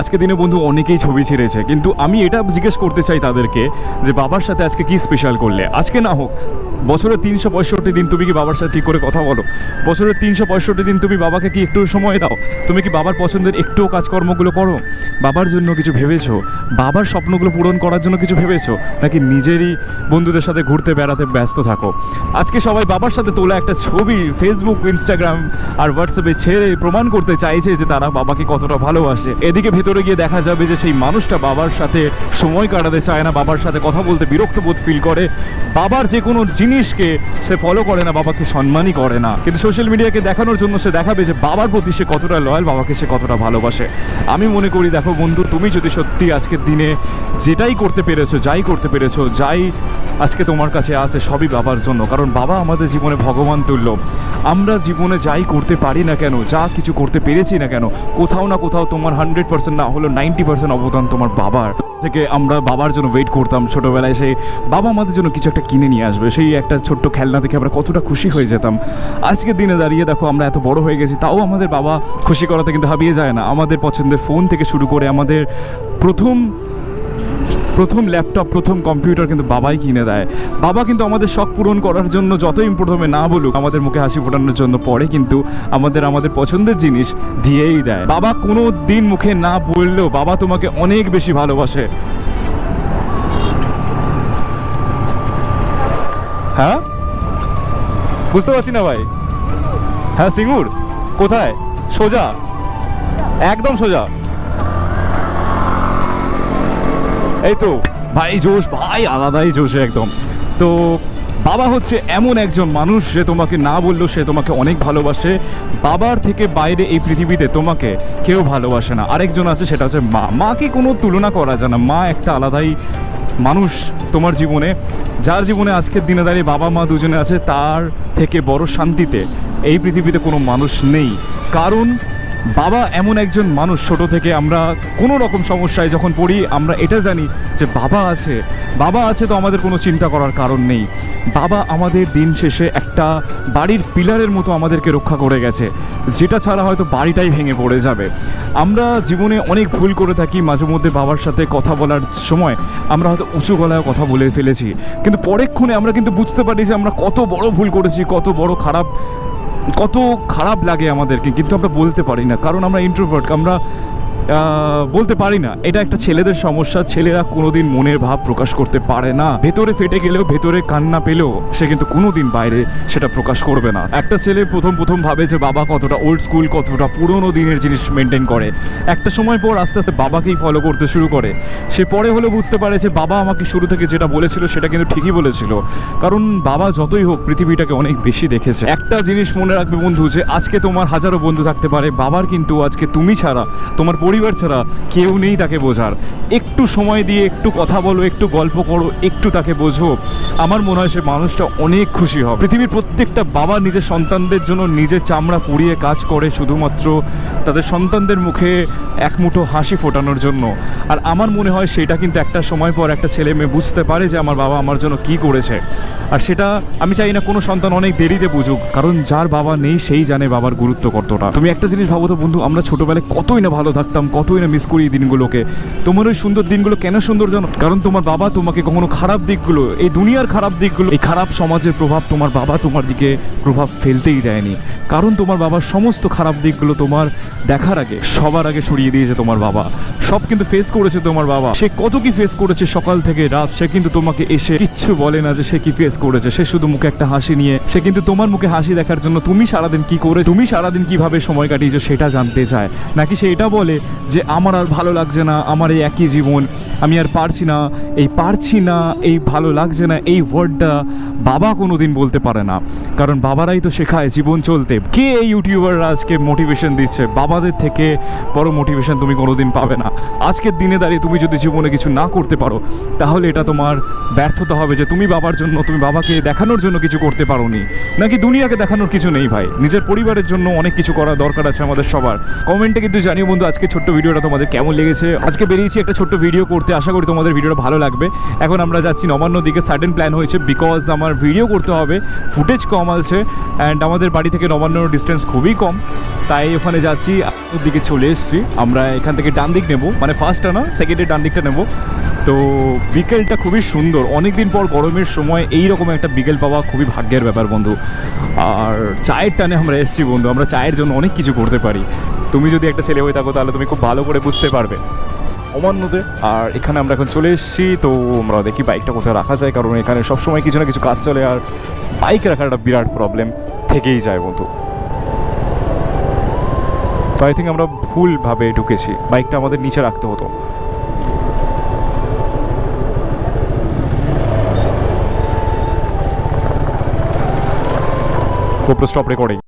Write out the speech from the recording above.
আজকে দিনে বন্ধু অনেকেই ছবি ছেড়েছে, কিন্তু আমি এটা জিজ্ঞেস করতে চাই তাদেরকে যে বাবার সাথে আজকে কি স্পেশাল করলে? আজকে না হোক বছরের তিনশো পঁয়ষট্টি দিন তুমি কি বাবার সাথে ঠিক করে কথা বলো? বছরের তিনশো পঁয়ষট্টি দিন তুমি বাবাকে কি একটু সময় দাও? তুমি কি বাবার পছন্দের একটুও কাজকর্মগুলো করো? বাবার জন্য কিছু ভেবেছো? বাবার স্বপ্নগুলো পূরণ করার জন্য কিছু ভেবেছো? নাকি নিজেরই বন্ধুদের সাথে ঘুরতে বেড়াতে ব্যস্ত থাকো? আজকে সবাই বাবার সাথে তোলা একটা ছবি ফেসবুক ইনস্টাগ্রাম আর হোয়াটসঅ্যাপে ছেড়ে প্রমাণ করতে চাইছে যে তারা বাবাকে কতটা ভালোবাসে। এদিকে ভেতরে গিয়ে দেখা যাবে যে সেই মানুষটা বাবার সাথে সময় কাটাতে চায় না, বাবার সাথে কথা বলতে বিরক্ত বোধ ফিল করে। বাবার যে কোনো জিনিসকে সে ফলো করে না, বাবাকে সম্মানই করে না। কিন্তু সোশ্যাল মিডিয়াকে দেখানোর জন্য সে দেখাবে যে বাবার প্রতি সে কতটা লয়াল বাবাকে সে কতটা ভালোবাসে। আমি মনে করি, দেখো বন্ধু, তুমি যদি সত্যি আজকের দিনে যেটাই করতে পেরেছ, যাই করতে পেরেছ, যাই আজকে তোমার কাছে আছে, সবই বাবার জন্য। কারণ বাবা আমাদের জীবনে ভগবান তুল্য। আমরা জীবনে যাই করতে পারি না কেন, যা কিছু করতে পেরেছি না কেন, কোথাও না কোথাও তোমার হান্ড্রেড পার্সেন্ট না হলেও নাইনটি পার্সেন্ট অবদান তোমার বাবার। থেকে আমরা বাবার জন্য ওয়েট করতাম ছোটোবেলায়। সেই বাবা আমাদের জন্য কিছু একটা কিনে নিয়ে আসবে। সেই একটা ছোট্ট খেলনা দেখে আমরা কতটা খুশি হয়ে যেতাম। আজকের দিনে দাঁড়িয়ে দেখো, আমরা এত বড় হয়ে গেছি, তাও আমাদের বাবা খুশি করাতে কিন্তু হাবিয়ে যায় না। আমাদের পছন্দের ফোন থেকে শুরু করে আমাদের প্রথম প্রথম ল্যাপটপ প্রথম কম্পিউটার কিন্তু বাবাই কিনে দেয়। বাবা কিন্তু আমাদের শখ পূরণ করার জন্য যতই প্রথমে না বলুক, আমাদের মুখে হাসি ফোটানোর জন্য পরে কিন্তু আমাদের আমাদের পছন্দের জিনিস দিয়েই দেয়। বাবা কোনো দিন মুখে না বললেও বাবা তোমাকে অনেক বেশি ভালোবাসে। হ্যাঁ? বুঝতে পারছি না ভাই। হ্যাঁ সিঙ্গুর, কোথায়? সোজা? একদম সোজা। এই তো, ভাই জোশ, ভাই আলাদাই জোশে একদম। তো বাবা হচ্ছে এমন একজন মানুষ যে তোমাকে না বললেও সে তোমাকে অনেক ভালোবাসে। বাবার থেকে বাইরে এই পৃথিবীতে তোমাকে কেউ ভালোবাসে না। আরেকজন আছে, সেটা হচ্ছে মা। মাকে কোনো তুলনা করা যায় না। মা একটা আলাদাই মানুষ তোমার জীবনে। যার জীবনে আজকের দিনে দাঁড়িয়ে বাবা মা দুজনে আছে, তার থেকে বড় শান্তিতে এই পৃথিবীতে কোনো মানুষ নেই। কারণ বাবা এমন একজন মানুষ ছোট থেকে আমরা কোনো রকম সমস্যায় যখন পড়ি, আমরা এটা জানি যে বাবা আছে। বাবা আছে তো আমাদের কোনো চিন্তা করার কারণ নেই। বাবা আমাদের দিন শেষে একটা বাড়ির পিলারের মতো আমাদেরকে রক্ষা করে গেছে। যেটা ছাড়া হয়তো বাড়িটাই ভেঙে পড়ে যাবে। আমরা জীবনে অনেক ভুল করে থাকি, মাঝে মধ্যে বাবার সাথে কথা বলার সময় আমরা হয়তো উঁচু গলায় কথা বলে ফেলেছি। কিন্তু পরেক্ষণে আমরা কিন্তু বুঝতে পারি যে আমরা কত বড় ভুল করেছি, কত বড় খারাপ কত খারাপ লাগে আমাদেরকে কিন্তু আমরা বলতে পারি না কারণ আমরা ইন্ট্রোভার্ট আমরা বলতে পারি না। এটা একটা ছেলেদের সমস্যা। ছেলেরা কোনোদিন মনের ভাব প্রকাশ করতে পারে না। ভেতরে ফেটে গেলেও, ভেতরে কান্না পেলেও সে কিন্তু কোনোদিন বাইরে সেটা প্রকাশ করবে না। একটা ছেলে প্রথম প্রথম ভাবে যে বাবা কতটা ওল্ড স্কুল কতটা পুরনো দিনের জিনিস মেনটেন করে। একটা সময় পর আস্তে আস্তে বাবাকেই ফলো করতে শুরু করে। সে পরে হলে বুঝতে পারে যে বাবা আমাকে শুরু থেকে যেটা বলেছিল সেটা কিন্তু ঠিকই বলেছিল। কারণ বাবা যতই হোক পৃথিবীটাকে অনেক বেশি দেখেছে। একটা জিনিস মনে রাখবে বন্ধু যে আজকে তোমার হাজারো বন্ধু থাকতে পারে। বাবার কিন্তু আজকে তুমি ছাড়া তোমার পরিবার ছাড়া কেউ নেই তাকে বোঝার। একটু সময় দিয়ে একটু কথা বলো, একটু গল্প করো, একটু তাকে বোঝো। আমার মনে হয় সে মানুষটা অনেক খুশি হবে। পৃথিবীর প্রত্যেকটা বাবা নিজের সন্তানদের জন্য নিজের চামড়া পুড়িয়ে কাজ করে শুধুমাত্র তাদের সন্তানদের মুখে এক মুঠো হাসি ফোটানোর জন্য। আর আমার মনে হয় সেটা কিন্তু একটা সময় পর একটা ছেলে মেয়ে বুঝতে পারে যে আমার বাবা আমার জন্য কি করেছে। আর সেটা আমি চাই না কোনো সন্তান অনেক দেরিতে বুঝুক, কারণ যার বাবা নেই সেই জানে বাবার গুরুত্ব কতটা। তুমি একটা জিনিস ভাবো তো বন্ধু, আমরা ছোটবেলায় কতই না ভালো থাকতাম, কতই না মিস করি দিনগুলোকে। তোমার ওই সুন্দর দিনগুলো কেন সুন্দর জানো? কারণ তোমার বাবা তোমাকে কখনো খারাপ দিকগুলো, এই দুনিয়ার খারাপ দিকগুলো, এই খারাপ সমাজের প্রভাব তোমার বাবা তোমার দিকে প্রভাব ফেলতেই দেয়নি। কারণ তোমার বাবার সমস্ত খারাপ দিকগুলো তোমার দেখার আগে, সবার আগে সরিয়ে দিয়েছে তোমার বাবা। সব কিন্তু ফেস করেছে তোমার বাবা। সে কত কি ফেস করেছে সকাল থেকে রাত, সে কিন্তু তোমাকে এসে কিচ্ছু বলে না যে সে কি ফেস করেছে। সে শুধু মুখে একটা হাসি নিয়ে, সে কিন্তু তোমার মুখে হাসি দেখার জন্য তুমি সারাদিন কি করে, তুমি সারাদিন কীভাবে সময় কাটিয়েছো সেটা জানতে চায়। নাকি সে এটা বলে যে, আমার আর ভালো লাগছে না, আমার এই একই জীবন আমি আর পারছি না, এই পারছি না, এই ভালো লাগছে না, এই ওয়ার্ডটা বাবা কোনো দিন বলতে পারে না। কারণ বাবারাই তো শেখায় জীবন চলতে। কে এই ইউটিউবাররা আজকে মোটিভেশন দিচ্ছে? বাবাদের থেকে বড় মোটিভেশন তুমি কোনো দিন পাবে না। আজকের দিনে দাঁড়িয়ে তুমি যদি জীবনে কিছু না করতে পারো, তাহলে এটা তোমার ব্যর্থতা হবে যে তুমি বাবার জন্য, তুমি বাবাকে দেখানোর জন্য কিছু করতে পারোনি। নাকি দুনিয়াকে দেখানোর কিছু নেই ভাই? নিজের পরিবারের জন্য অনেক কিছু করা দরকার আছে আমাদের সবার। কমেন্টে কিন্তু জানিও বন্ধু আজকে ছোট্ট ভিডিওটা তোমাদের কেমন লেগেছে? আজকে বেরিয়েছি একটা ছোট্ট ভিডিও করতে। আশা করি তোমাদের ভিডিওটা ভালো লাগবে। এখন আমরা যাচ্ছি নবান্ন দিকে। সাডেন প্ল্যান হয়েছে বিকজ আমার ভিডিও করতে হবে। ফুটেজ কম আছে অ্যান্ড আমাদের বাড়ি থেকে নবান্নর ডিস্টেন্স খুবই কম। তাই ওখানে যাচ্ছি দিকে চলে এসেছি। আমরা এখান থেকে ডান দিক নেব। মানে ফার্স্টটা না সেকেন্ডের ডান দিকটা নেব। তো বিকেলটা খুবই সুন্দর। অনেক দিন পর গরমের সময় এই রকম একটা বিকেল পাওয়া খুবই ভাগ্যের ব্যাপার বন্ধু। আর চায়ের টানে আমরা এসেছি বন্ধু। আমরা চায়ের জন্য অনেক কিছু করতে পারি। তুমি যদি একটা ছেলে হয়ে থাকো, তাহলে তুমি খুব ভালো করে বুঝতে পারবে। অমান্যতে আর এখানে আমরা এখন চলে এসেছি, তো আমরা দেখি বাইকটা কোথায় রাখা যায়, কারণ এখানে সবসময় কিছু না কিছু কাজ চলে, আর বাইক রাখার একটা বিরাট প্রবলেম থেকেই যায় বন্ধু। তো আই থিঙ্ক আমরা ভুলভাবে ঢুকেছি বাইকটা আমাদের নিচে রাখতে হতো। GoPro stop recording